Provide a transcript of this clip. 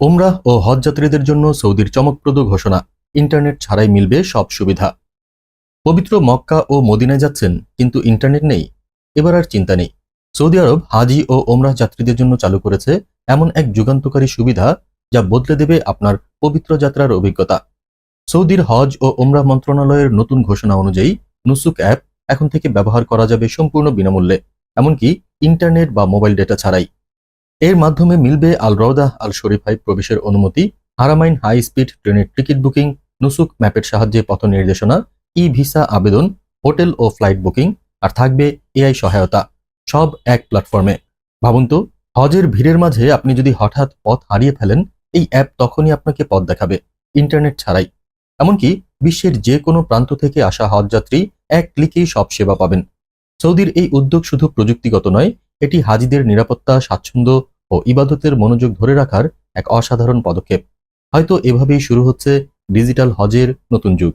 ওমরাহ ও হজ যাত্রীদের জন্য সৌদির চমকপ্রদ ঘোষণা। ইন্টারনেট ছাড়াই মিলবে সব সুবিধা। পবিত্র মক্কা ও মদিনায় যাচ্ছেন, কিন্তু ইন্টারনেট নেই। এবার আর চিন্তা নেই। সৌদি আরব, হাজি ও ওমরাহ যাত্রীদের জন্য চালু করেছে এমন এক যুগান্তকারী সুবিধা যা বদলে দেবে আপনার পবিত্র যাত্রার অভিজ্ঞতা। সৌদির হজ ও ওমরাহ মন্ত্রণালয়ের নতুন ঘোষণা অনুযায়ী, নুসুক অ্যাপ এখন থেকে ব্যবহার করা যাবে সম্পূর্ণ বিনামূল্যে। এমনকি ইন্টারনেট বা মোবাইল ডেটা ছাড়াই। এর মাধ্যমে মিলবে আল রওদাহ আল শরীফায় প্রবেশের অনুমতি, হারামাইন হাই স্পিড ট্রেনের টিকিট বুকিং, নুসুক ম্যাপের সাহায্যে পথ নির্দেশনা ই ভিসা আবেদন, হোটেল ও ফ্লাইট বুকিং, আর থাকবে এআই সহায়তা। সব এক প্ল্যাটফর্মে। ভাবুন তো, হজের ভিড়ের মাঝে আপনি যদি হঠাৎ পথ হারিয়ে ফেলেন, এই অ্যাপ তখনই আপনাকে পথ দেখাবে, ইন্টারনেট ছাড়াই। এমনকি বিশ্বের যে কোনো প্রান্ত থেকে আসা হজযাত্রী এক ক্লিকেই সব সেবা পাবেন। সৌদির এই উদ্যোগ শুধু প্রযুক্তিগত নয়, এটি হাজিদের নিরাপত্তা, স্বাচ্ছন্দ্য ও ইবাদতের মনোযোগ ধরে রাখার এক অসাধারণ পদক্ষেপ। হয়তো এভাবেই শুরু হচ্ছে ডিজিটাল হজের নতুন যুগ।